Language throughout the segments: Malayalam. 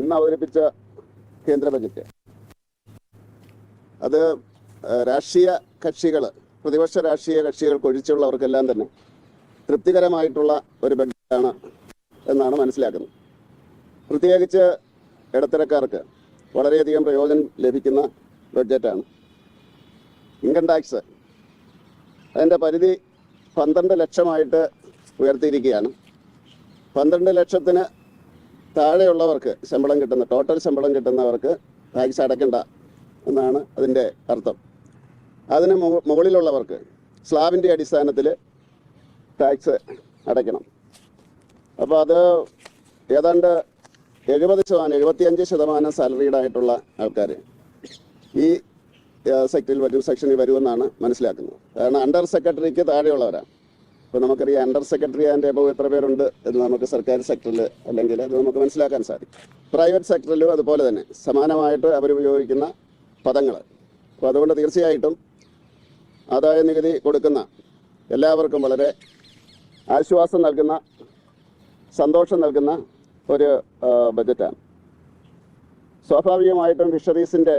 ഇന്ന് അവതരിപ്പിച്ച കേന്ദ്ര ബജറ്റ്. അത് രാഷ്ട്രീയ കക്ഷികൾ പ്രതിപക്ഷ രാഷ്ട്രീയ കക്ഷികൾക്ക് ഒഴിച്ചുള്ളവർക്കെല്ലാം തന്നെ തൃപ്തികരമായിട്ടുള്ള ഒരു ബജറ്റാണ് എന്നാണ് മനസ്സിലാക്കുന്നത്. പ്രത്യേകിച്ച് ഇടത്തരക്കാർക്ക് വളരെയധികം പ്രയോജനം ലഭിക്കുന്ന ബഡ്ജറ്റാണ് ഇൻകം ടാക്സ് അതിന്റെ പരിധി പന്ത്രണ്ട് ലക്ഷമായിട്ട് ഉയർത്തിയിരിക്കുകയാണ്. പന്ത്രണ്ട് ലക്ഷത്തിന് താഴെയുള്ളവർക്ക് ശമ്പളം കിട്ടുന്ന ടോട്ടൽ ശമ്പളം കിട്ടുന്നവർക്ക് ടാക്സ് അടയ്ക്കണ്ട എന്നാണ് അതിന്റെ അർത്ഥം. അതിന് മുകളിലുള്ളവർക്ക് സ്ലാബിന്റെ അടിസ്ഥാനത്തിൽ ടാക്സ് അടയ്ക്കണം. അപ്പോൾ അത് ഏതാണ്ട് എഴുപത് ശതമാനം എഴുപത്തിയഞ്ച് ശതമാനം സാലറീഡ് ആയിട്ടുള്ള ആൾക്കാർ ഈ സെക്ടറിൽ വരും സെക്ഷനിൽ വരുമെന്നാണ് മനസ്സിലാക്കുന്നത്. കാരണം അണ്ടർ സെക്രട്ടറിക്ക് താഴെയുള്ളവരാണ്. ഇപ്പോൾ നമുക്കറിയാം അണ്ടർ സെക്രട്ടറി ആൻഡ് എബോ എത്ര പേരുണ്ട് എന്ന് നമുക്ക് സർക്കാർ സെക്ടറിൽ അല്ലെങ്കിൽ അത് നമുക്ക് മനസ്സിലാക്കാൻ സാധിക്കും. പ്രൈവറ്റ് സെക്ടറിലും അതുപോലെ തന്നെ സമാനമായിട്ട് അവർ ഉപയോഗിക്കുന്ന പദങ്ങൾ. അപ്പോൾ അതുകൊണ്ട് തീർച്ചയായിട്ടും ആദായ നികുതി കൊടുക്കുന്ന എല്ലാവർക്കും വളരെ ആശ്വാസം നൽകുന്ന സന്തോഷം നൽകുന്ന ഒരു ബജറ്റാണ് സ്വാഭാവികമായിട്ടും ഫിഷറീസിന്റെ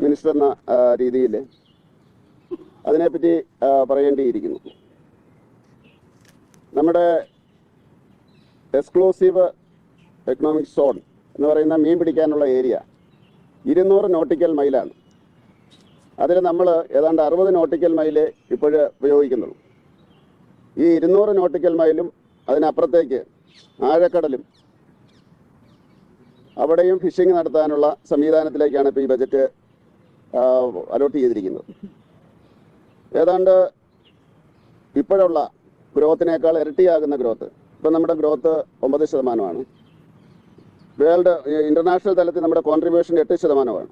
മിനിസ്റ്റർ എന്ന രീതിയിൽ അതിനെപ്പറ്റി പറയേണ്ടിയിരിക്കുന്നു. നമ്മുടെ എക്സ്ക്ലൂസീവ് എക്കണോമിക് സോൺ എന്ന് പറയുന്ന മീൻ പിടിക്കാനുള്ള ഏരിയ ഇരുന്നൂറ് നോട്ടിക്കൽ മൈലാണ് അതിൽ നമ്മൾ ഏതാണ്ട് അറുപത് നോട്ടിക്കൽ മൈൽ ഇപ്പോൾ ഉപയോഗിക്കുന്നുള്ളൂ. ഈ ഇരുന്നൂറ് നോട്ടിക്കൽ മൈലും അതിനപ്പുറത്തേക്ക് ആഴക്കടലും അവിടെയും ഫിഷിംഗ് നടത്താനുള്ള സംവിധാനത്തിലേക്കാണ് ഇപ്പോൾ ഈ ബജറ്റ് അലോട്ട് ചെയ്തിരിക്കുന്നത്. ഏതാണ്ട് ഇപ്പോഴുള്ള ഗ്രോത്തിനേക്കാൾ ഇരട്ടിയാകുന്ന ഗ്രോത്ത്. ഇപ്പം നമ്മുടെ ഗ്രോത്ത് ഒമ്പത് ശതമാനമാണ്. വേൾഡ് ഇന്റർനാഷണൽ തലത്തിൽ നമ്മുടെ കോൺട്രിബ്യൂഷൻ എട്ട് ശതമാനമാണ്.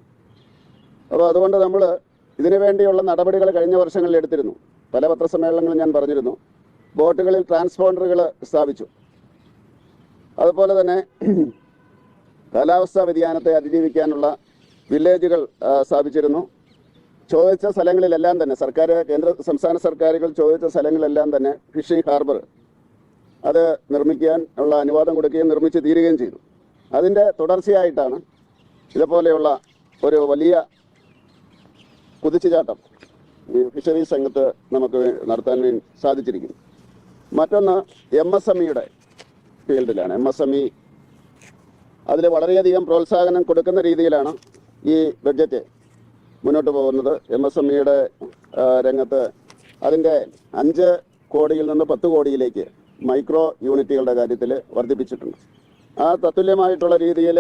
അപ്പോൾ അതുകൊണ്ട് നമ്മൾ ഇതിനു വേണ്ടിയുള്ള നടപടികൾ കഴിഞ്ഞ വർഷങ്ങളിൽ എടുത്തിരുന്നു. പല പത്രസമ്മേളനങ്ങളിൽ ഞാൻ പറഞ്ഞിരുന്നു. ബോട്ടുകളിൽ ട്രാൻസ്പോണ്ടറുകൾ സ്ഥാപിച്ചു. അതുപോലെ തന്നെ കാലാവസ്ഥാ വ്യതിയാനത്തെ അതിജീവിക്കാനുള്ള വില്ലേജുകൾ സ്ഥാപിച്ചിരുന്നു. ചോദിച്ച സ്ഥലങ്ങളിലെല്ലാം തന്നെ സർക്കാർ കേന്ദ്ര സംസ്ഥാന സർക്കാരുകൾ ചോദിച്ച സ്ഥലങ്ങളിലെല്ലാം തന്നെ ഫിഷിംഗ് ഹാർബർ അത് നിർമ്മിക്കാൻ ഉള്ള അനുവാദം കൊടുക്കുകയും നിർമ്മിച്ച് തീരുകയും ചെയ്തു. അതിന്റെ തുടർച്ചയായിട്ടാണ് ഇതുപോലെയുള്ള ഒരു വലിയ കുതിച്ചുചാട്ടം ഈ ഫിഷറീസ് രംഗത്ത് നമുക്ക് നടത്താൻ സാധിച്ചിരിക്കുന്നു. മറ്റൊന്ന് എം എസ് എം ഇയുടെ ഫീൽഡിലാണ്. എം എസ് എം ഇ അതിൽ വളരെയധികം പ്രോത്സാഹനം കൊടുക്കുന്ന രീതിയിലാണ് ഈ ബഡ്ജറ്റ് മുന്നോട്ട് പോകുന്നത്. എം എസ് എം ഇയുടെ രംഗത്ത് അതിന്റെ അഞ്ച് കോടിയിൽ നിന്ന് പത്ത് കോടിയിലേക്ക് മൈക്രോ യൂണിറ്റുകളുടെ കാര്യത്തിൽ വർദ്ധിപ്പിച്ചിട്ടുണ്ട്. ആ തത്തുല്യമായിട്ടുള്ള രീതിയിൽ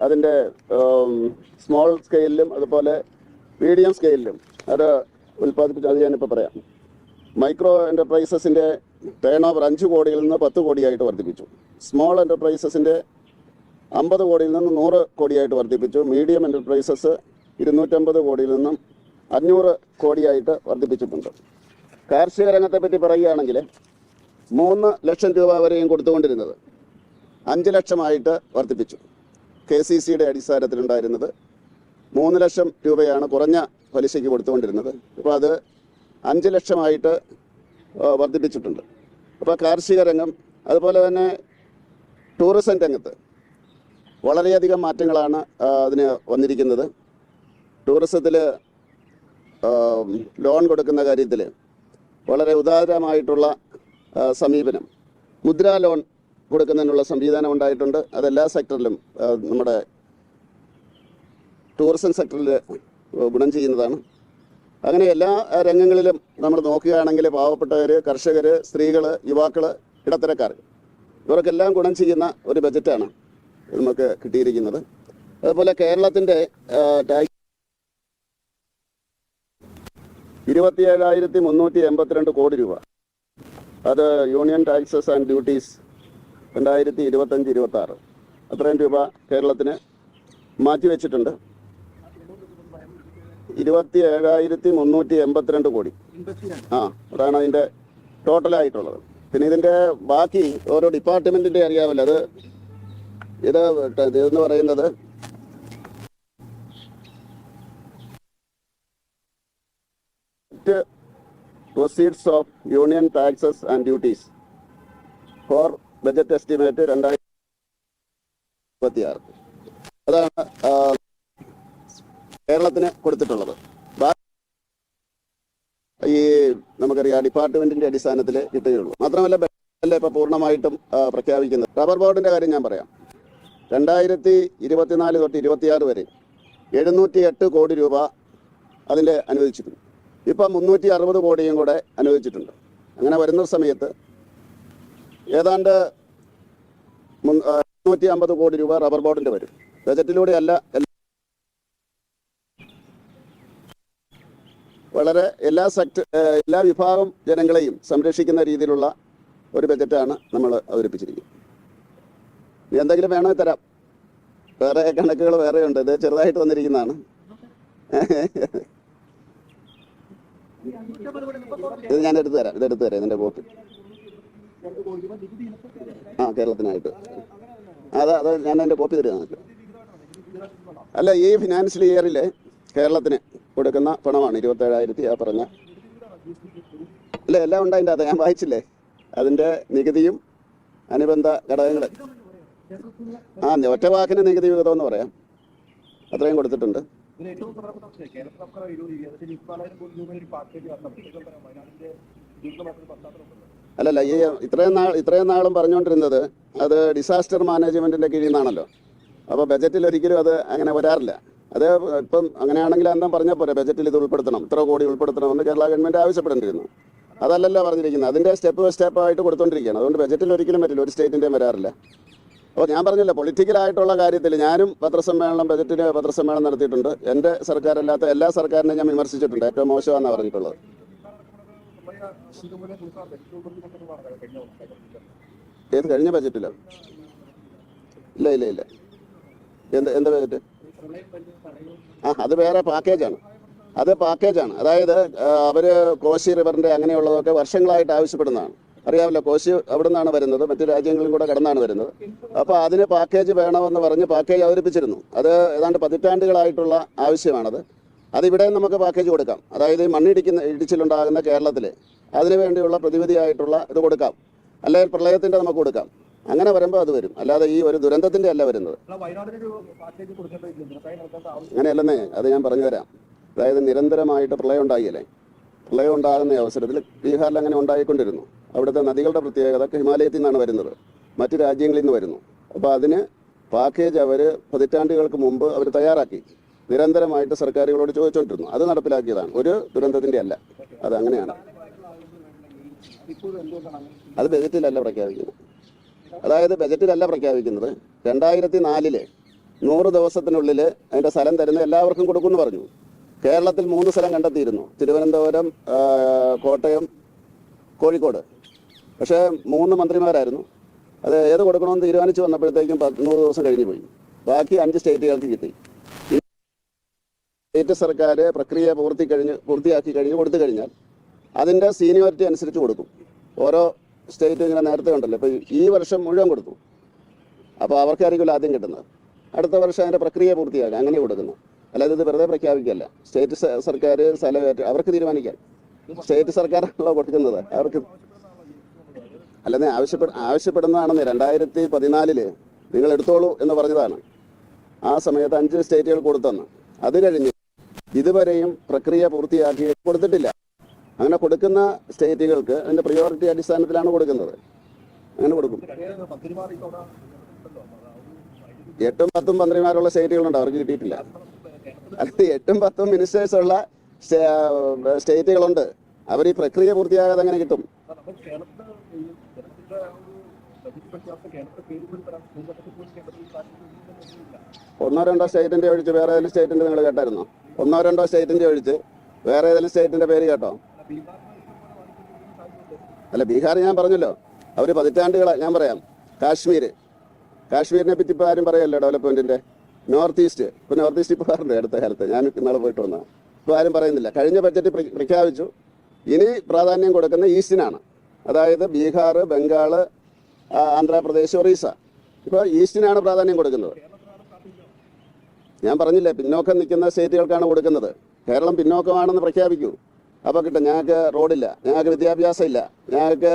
അതിന്റെ സ്മോൾ സ്കെയിലിലും അതുപോലെ മീഡിയം സ്കെയിലിലും അത് ഉൽപ്പാദിപ്പിച്ച് അത് ഞാനിപ്പോൾ പറയാം. മൈക്രോ എന്റർപ്രൈസസിന്റെ ടേൺ ഓവർ അഞ്ച് കോടിയിൽ നിന്ന് പത്ത് കോടിയായിട്ട് വർദ്ധിപ്പിച്ചു. സ്മോൾ എന്റർപ്രൈസസിന്റെ അമ്പത് കോടിയിൽ നിന്ന് നൂറ് കോടിയായിട്ട് വർദ്ധിപ്പിച്ചു. മീഡിയം എന്റർപ്രൈസസ് ഇരുന്നൂറ്റമ്പത് കോടിയിൽ നിന്നും അഞ്ഞൂറ് കോടിയായിട്ട് വർദ്ധിപ്പിച്ചിട്ടുണ്ട്. കാർഷിക രംഗത്തെ പറ്റി പറയുകയാണെങ്കിൽ മൂന്ന് ലക്ഷം രൂപ വരെയും കൊടുത്തുകൊണ്ടിരുന്നത് അഞ്ച് ലക്ഷമായിട്ട് വർദ്ധിപ്പിച്ചു. കെ സി സിയുടെ അടിസ്ഥാനത്തിലുണ്ടായിരുന്നത് മൂന്ന് ലക്ഷം രൂപയാണ് കുറഞ്ഞ പലിശയ്ക്ക് കൊടുത്തുകൊണ്ടിരുന്നത്. ഇപ്പോൾ അത് അഞ്ച് ലക്ഷമായിട്ട് വർദ്ധിപ്പിച്ചിട്ടുണ്ട്. അപ്പോൾ കാർഷിക രംഗം അതുപോലെ തന്നെ ടൂറിസം രംഗത്ത് വളരെയധികം മാറ്റങ്ങളാണ് അതിന് വന്നിരിക്കുന്നത്. ടൂറിസത്തിൽ ലോൺ കൊടുക്കുന്ന കാര്യത്തിൽ വളരെ ഉദാരമായിട്ടുള്ള സമീപനം. മുദ്രാ ലോൺ കൊടുക്കുന്നതിനുള്ള സംവിധാനം ഉണ്ടായിട്ടുണ്ട്. അതെല്ലാ സെക്ടറിലും നമ്മുടെ ടൂറിസം സെക്ടറിൽ ഗുണം ചെയ്യുന്നതാണ്. അങ്ങനെ എല്ലാ രംഗങ്ങളിലും നമ്മൾ നോക്കുകയാണെങ്കിൽ പാവപ്പെട്ടവർ കർഷകർ സ്ത്രീകൾ യുവാക്കൾ ഇടത്തരക്കാർ ഇവർക്കെല്ലാം ഗുണം ചെയ്യുന്ന ഒരു ബജറ്റാണ് നമുക്ക് കിട്ടിയിരിക്കുന്നത്. അതുപോലെ കേരളത്തിന്റെ ടാക്സ് ഇരുപത്തിയേഴായിരത്തി മുന്നൂറ്റി എൺപത്തിരണ്ട് കോടി രൂപ. അത് യൂണിയൻ ടാക്സസ് ആൻഡ് ഡ്യൂട്ടീസ് രണ്ടായിരത്തി ഇരുപത്തഞ്ച് ഇരുപത്തി ആറ് അത്രയും രൂപ കേരളത്തിന് മാറ്റിവെച്ചിട്ടുണ്ട് ഇരുപത്തി ഏഴായിരത്തി മുന്നൂറ്റി എൺപത്തിരണ്ട് കോടി. ആ അതാണ് അതിന്റെ ടോട്ടലായിട്ടുള്ളത്. പിന്നെ ഇതിന്റെ ബാക്കി ഓരോ ഡിപ്പാർട്ട്മെന്റിന്റെ അറിയാമല്ലോ അത് ഇത് ഇതെന്ന് പറയുന്നത് proceeds of union taxes and duties for budget estimate രണ്ടായിരത്തി അതാണ് കേരളത്തിന് കൊടുത്തിട്ടുള്ളത്. ഈ നമുക്കറിയാം ഡിപ്പാർട്ട്മെന്റിന്റെ അടിസ്ഥാനത്തിൽ കിട്ടുകയുള്ളൂ. മാത്രമല്ല ബജറ്റല്ലേ ഇപ്പൊ പൂർണമായിട്ടും പ്രഖ്യാപിക്കുന്നത്. റബ്ബർ ബോർഡിന്റെ കാര്യം ഞാൻ പറയാം. രണ്ടായിരത്തി ഇരുപത്തിനാല് തൊട്ട് ഇരുപത്തിയാറ് വരെ എഴുന്നൂറ്റി എട്ട് കോടി രൂപ അതിന്റെ അനുവദിച്ചിട്ടുണ്ട് ഇപ്പം മുന്നൂറ്റി അറുപത് കോടിയും കൂടെ അനുവദിച്ചിട്ടുണ്ട്. അങ്ങനെ വരുന്ന സമയത്ത് ഏതാണ്ട് മുന്നൂറ്റി അമ്പത് കോടി രൂപ റബ്ബർ ബോർഡിന്റെ വരും. ബജറ്റിലൂടെ അല്ല വളരെ എല്ലാ സെക്ടർ എല്ലാ വിഭാഗം ജനങ്ങളെയും സംരക്ഷിക്കുന്ന രീതിയിലുള്ള ഒരു ബജറ്റാണ് നമ്മൾ അവതരിപ്പിച്ചിരിക്കുന്നത്. എന്തെങ്കിലും വേണമെങ്കിൽ തരാം. വേറെ കണക്കുകൾ വേറെ ഉണ്ട് ഇത് ചെറുതായിട്ട് വന്നിരിക്കുന്നതാണ്. ഇത് ഞാൻ എടുത്തു തരാം ഇത് എടുത്തു തരാം ഇതിന്റെ കോപ്പി ആ കേരളത്തിനായിട്ട്. അതെ അതെ ഞാൻ എന്റെ കോപ്പി തരാം അല്ല ഈ ഫിനാൻഷ്യൽ ഇയറിൽ കേരളത്തിന് കൊടുക്കുന്ന പണമാണ് ഇരുപത്തേഴായിരത്തി ആ പറഞ്ഞ. അല്ല എല്ലാം ഉണ്ട് അതിന്റെ അത് ഞാൻ വായിച്ചില്ലേ? അതിന്റെ നികുതിയും അനുബന്ധ ഘടകങ്ങൾ ആ ഒറ്റ വാക്കിന് നികുതി വിഹിതം എന്ന് പറയാം. അത്രയും കൊടുത്തിട്ടുണ്ട്. ഇതിൽ ഏറ്റവും പ്രധാനപ്പെട്ട വിഷയം കേരളത്തിൽ നമുക്ക് ഇരുപത് ഇരുപത്തി മുപ്പതിനായിരം കോടി രൂപയുടെ ഒരു പാക്കേജ് വരണം? തരം വയനാടിന്റെ ദുരിതമായിട്ടുള്ള പശ്ചാത്തലമുണ്ട് അല്ലല്ല ഈ ഇത്രയും നാൾ ഇത്രയും നാളും പറഞ്ഞുകൊണ്ടിരുന്നത് അത് ഡിസാസ്റ്റർ മാനേജ്മെന്റിന്റെ കീഴിൽ നിന്നാണല്ലോ. അപ്പോൾ ബജറ്റിൽ ഒരിക്കലും അത് അങ്ങനെ വരാറില്ല. അത് ഇപ്പം അങ്ങനെയാണെങ്കിൽ എന്താ പറഞ്ഞാൽ പോരെ ബജറ്റിൽ ഇത് ഉൾപ്പെടുത്തണം ഇത്ര കോടി ഉൾപ്പെടുത്തണം എന്ന് കേരള ഗവൺമെന്റ് ആവശ്യപ്പെട്ടിരുന്നു അതല്ലല്ലോ പറഞ്ഞിരിക്കുന്നത്. അതിന്റെ സ്റ്റെപ്പ് ബൈ സ്റ്റെപ്പ് ആയിട്ട് കൊടുത്തോണ്ടിരിക്കുകയാണ്. അതുകൊണ്ട് ബജറ്റിൽ ഒരിക്കലും പറ്റില്ല ഒരു സ്റ്റേറ്റിന്റെയും വരാറില്ല. അപ്പോൾ ഞാൻ പറഞ്ഞില്ല പൊളിറ്റിക്കലായിട്ടുള്ള കാര്യത്തിൽ ഞാനും പത്രസമ്മേളനം ബജറ്റിന് പത്രസമ്മേളനം നടത്തിയിട്ടുണ്ട്. എന്റെ സർക്കാരല്ലാത്ത എല്ലാ സർക്കാരിനെയും ഞാൻ വിമർശിച്ചിട്ടുണ്ട്. ഏറ്റവും മോശമാണെന്നാണ് പറഞ്ഞിട്ടുള്ളത്. ഏത് കഴിഞ്ഞ ബജറ്റിലോ? ഇല്ല ഇല്ല ഇല്ല. എന്ത് എന്ത് ബജറ്റ്? ആ അത് വേറെ പാക്കേജാണ്. അത് പാക്കേജാണ്. അതായത് അവർ കോശി റിവറിന്റെ അങ്ങനെയുള്ളതൊക്കെ വർഷങ്ങളായിട്ട് ആവശ്യപ്പെടുന്നതാണ്. അറിയാമല്ലോ കോശി അവിടെ നിന്നാണ് വരുന്നത് മറ്റു രാജ്യങ്ങളും കൂടെ കടന്നാണ് വരുന്നത്. അപ്പോൾ അതിന് പാക്കേജ് വേണമെന്ന് പറഞ്ഞ് പാക്കേജ് അവതരിപ്പിച്ചിരുന്നു. അത് ഏതാണ്ട് പതിറ്റാണ്ടുകളായിട്ടുള്ള ആവശ്യമാണത്. അതിവിടെ നമുക്ക് പാക്കേജ് കൊടുക്കാം. അതായത് മണ്ണിടിക്കുന്ന ഇടിച്ചിലുണ്ടാകുന്ന കേരളത്തിൽ അതിനുവേണ്ടിയുള്ള പ്രതിവിധിയായിട്ടുള്ള ഇത് കൊടുക്കാം. അല്ലെങ്കിൽ പ്രളയത്തിന്റെ നമുക്ക് കൊടുക്കാം. അങ്ങനെ വരുമ്പോൾ അത് വരും. അല്ലാതെ ഈ ഒരു ദുരന്തത്തിന്റെ അല്ല വരുന്നത്. അങ്ങനെയല്ലെന്നേ അത് ഞാൻ പറഞ്ഞുതരാം. അതായത് നിരന്തരമായിട്ട് പ്രളയം ഉണ്ടാകില്ലേ പ്രളയം ഉണ്ടാകുന്ന അവസരത്തിൽ ബീഹാറിൽ അങ്ങനെ ഉണ്ടായിക്കൊണ്ടിരുന്നു. അവിടുത്തെ നദികളുടെ പ്രത്യേകത ഹിമാലയത്തിൽ നിന്നാണ് വരുന്നത്. മറ്റു രാജ്യങ്ങളിൽ നിന്ന് വരുന്നു. അപ്പോൾ അതിന് പാക്കേജ് അവർ പതിറ്റാണ്ടുകൾക്ക് മുമ്പ് അവർ തയ്യാറാക്കി. നിരന്തരമായിട്ട് സർക്കാരുകളോട് ചോദിച്ചുകൊണ്ടിരുന്നു അത് നടപ്പിലാക്കിയതാണ്. ഒരു ദുരന്തത്തിന്റെ അല്ല. അത് അങ്ങനെയാണ്. അത് ബജറ്റിലല്ല പ്രഖ്യാപിക്കുന്നത്. അതായത് ബജറ്റിലല്ല പ്രഖ്യാപിക്കുന്നത്. രണ്ടായിരത്തി നാലിൽ നൂറ് ദിവസത്തിനുള്ളിൽ അതിന്റെ സ്ഥലം തരുന്ന എല്ലാവർക്കും കൊടുക്കുമെന്ന് പറഞ്ഞു. കേരളത്തിൽ മൂന്ന് സ്ഥലം കണ്ടെത്തിയിരുന്നു. തിരുവനന്തപുരം കോട്ടയം കോഴിക്കോട്. പക്ഷേ മൂന്ന് മന്ത്രിമാരായിരുന്നു. അത് ഏത് കൊടുക്കണമെന്ന് തീരുമാനിച്ചു വന്നപ്പോഴത്തേക്കും പത്ത് ദിവസം കഴിഞ്ഞു പോയി. ബാക്കി അഞ്ച് സ്റ്റേറ്റുകൾക്ക് കിട്ടി. സ്റ്റേറ്റ് സർക്കാർ പ്രക്രിയ പൂർത്തി കഴിഞ്ഞ് പൂർത്തിയാക്കി കഴിഞ്ഞ് കൊടുത്തു കഴിഞ്ഞാൽ അതിന്റെ സീനിയോറിറ്റി അനുസരിച്ച് കൊടുക്കും. ഓരോ സ്റ്റേറ്റ് ഇങ്ങനെ നേരത്തെ ഉണ്ടല്ലോ. ഇപ്പോൾ ഈ വർഷം മുഴുവൻ കൊടുത്തു. അപ്പോൾ അവർക്കായിരിക്കുമല്ലോ ആദ്യം കിട്ടുന്നത്. അടുത്ത വർഷം അതിന്റെ പ്രക്രിയ പൂർത്തിയാക്കുക അങ്ങനെ കൊടുക്കുന്നു. അല്ലാതെ ഇത് വെറുതെ പ്രഖ്യാപിക്കല്ല സ്റ്റേറ്റ് സർക്കാർ സ്ഥലം അവർക്ക് തീരുമാനിക്കാം. സ്റ്റേറ്റ് സർക്കാരാണല്ലോ കൊടുക്കുന്നത്. അവർക്ക് അല്ലെന്നേ ആവശ്യപ്പെട ആവശ്യപ്പെടുന്നതാണെന്ന് രണ്ടായിരത്തി പതിനാലിൽ നിങ്ങൾ എടുത്തോളൂ എന്ന് പറഞ്ഞതാണ്. ആ സമയത്ത് അഞ്ച് സ്റ്റേറ്റുകൾ കൊടുത്തെന്ന്. അത് കഴിഞ്ഞ് ഇതുവരെയും പ്രക്രിയ പൂർത്തിയാക്കി കൊടുത്തിട്ടില്ല. അങ്ങനെ കൊടുക്കുന്ന സ്റ്റേറ്റുകൾക്ക് അതിന്റെ പ്രിയോറിറ്റി അടിസ്ഥാനത്തിലാണ് കൊടുക്കുന്നത്. അങ്ങനെ കൊടുക്കും. എട്ടും പത്തും മന്ത്രിമാരുള്ള സ്റ്റേറ്റുകളുണ്ട് അവർക്ക് കിട്ടിയിട്ടില്ല. അല്ല എട്ടും പത്തും മിനിസ്റ്റേഴ്സ് ഉള്ള സ്റ്റേ- സ്റ്റേറ്റുകളുണ്ട് അവർ ഈ പ്രക്രിയ പൂർത്തിയാകാതെ അങ്ങനെ കിട്ടും. ഒന്നോ രണ്ടോ സ്റ്റേറ്റിന്റെ ഒഴിച്ച് വേറെ ഏതെങ്കിലും സ്റ്റേറ്റിന്റെ നിങ്ങൾ കേട്ടായിരുന്നോ? ഒന്നോ രണ്ടോ സ്റ്റേറ്റിന്റെ ഒഴിച്ച് വേറെ ഏതെങ്കിലും സ്റ്റേറ്റിന്റെ പേര് കേട്ടോ? അല്ല ബീഹാർ ഞാൻ പറഞ്ഞല്ലോ. അവർ പതിറ്റാണ്ടുകളെ ഞാൻ പറയാം. കാശ്മീർ കാശ്മീരിനെ പറ്റി ഇപ്പോൾ ആരും പറയല്ലോ ഡെവലപ്മെന്റിന്റെ നോർത്ത് ഈസ്റ്റ്. ഇപ്പോൾ നോർത്ത് ഈസ്റ്റ് പറഞ്ഞത് അടുത്ത കാലത്ത്. ഞാൻ ഇന്നാളെ പോയിട്ട് വന്ന ഇപ്പോൾ ആരും പറയുന്നില്ല. കഴിഞ്ഞ ബഡ്ജറ്റ് പ്രഖ്യാപിച്ചു. ഇനി പ്രാധാന്യം കൊടുക്കുന്ന ഈസ്റ്റിനാണ്. അതായത് ബീഹാർ ബംഗാൾ ആന്ധ്രാപ്രദേശ് ഒറീസ. ഇപ്പോൾ ഈസ്റ്റിനാണ് പ്രാധാന്യം കൊടുക്കുന്നത്. ഞാൻ പറഞ്ഞില്ലേ പിന്നോക്കം നിൽക്കുന്ന സ്റ്റേറ്റുകൾക്കാണ് കൊടുക്കുന്നത്. കേരളം പിന്നോക്കമാണെന്ന് പ്രഖ്യാപിക്കൂ. അപ്പോൾ കിട്ടും. ഞങ്ങൾക്ക് റോഡില്ല. ഞങ്ങൾക്ക് വിദ്യാഭ്യാസം ഇല്ല ഞങ്ങൾക്ക്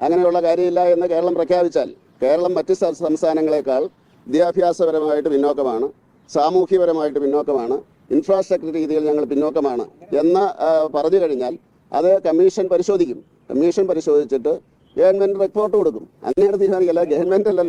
അങ്ങനെയുള്ള കാര്യമില്ല എന്ന് കേരളം പ്രഖ്യാപിച്ചാൽ. കേരളം മറ്റ് സംസ്ഥാനങ്ങളെക്കാൾ വിദ്യാഭ്യാസപരമായിട്ട് പിന്നോക്കമാണ് സാമൂഹ്യപരമായിട്ട് പിന്നോക്കമാണ് ഇൻഫ്രാസ്ട്രക്ചർ രീതിയിൽ ഞങ്ങൾ പിന്നോക്കമാണ് എന്ന് പറഞ്ഞു കഴിഞ്ഞാൽ അത് കമ്മീഷൻ പരിശോധിക്കും. കമ്മീഷൻ പരിശോധിച്ചിട്ട് ഗവൺമെന്റ് റിപ്പോർട്ട് കൊടുക്കും. അങ്ങനെയാണ് തീരുമാനിക്കുക. അല്ല ഗവൺമെന്റ് അല്ലല്ലോ.